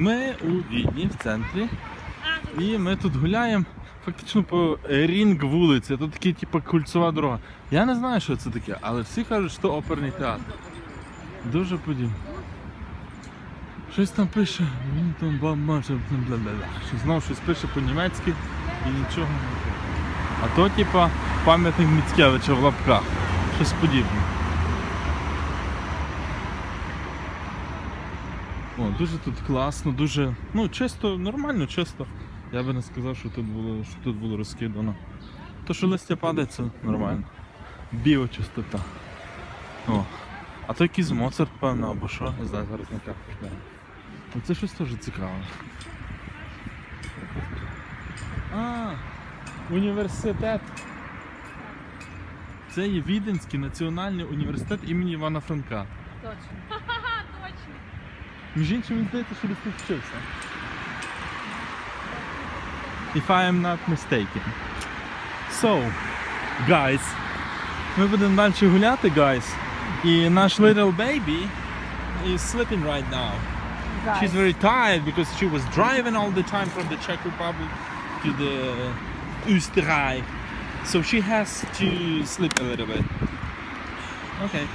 Ми у Відні в центрі. І ми тут гуляємо фактично по рінг вулиці. Тут такі, типу, кольцова дорога. Я не знаю, що це таке, але всі кажуть, що оперний театр. Дуже подібно. Щось там пише, він там ба- може бла-бла-бла. Що Знову щось пише по-німецьки і нічого не. А то, типа, пам'ятник Міцкевича в лапках. Щось подібне. О, дуже тут класно, дуже, ну, чисто, нормально, чисто. Я би не сказав, що тут було, що тут було розкидано. То, що листя падає, це нормально. Біочистота. О. А то якийсь Моцарт, певно, або що, не знаю, зараз на гляну. Ну це щось теж цікаве. А, університет. Це є Віденський національний університет імені Івана Франка. Точно. Точно. Між іншим, він здається, що десь тут вчився. If I am not mistaken. So, guys, ми будемо далі гуляти, guys. І наш little baby is sleeping right now. She's very tired because she was driving all the time from the Czech Republic to the Österreich. So she has to sleep a little bit. Okay.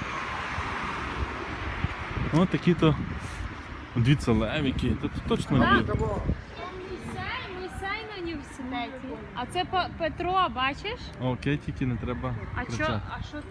Ось такі-то Дивіться, левіки, тут точно. Місей, місей на університеті. А це Петро, бачиш? Окей, тільки не треба А що, кричати. а що це?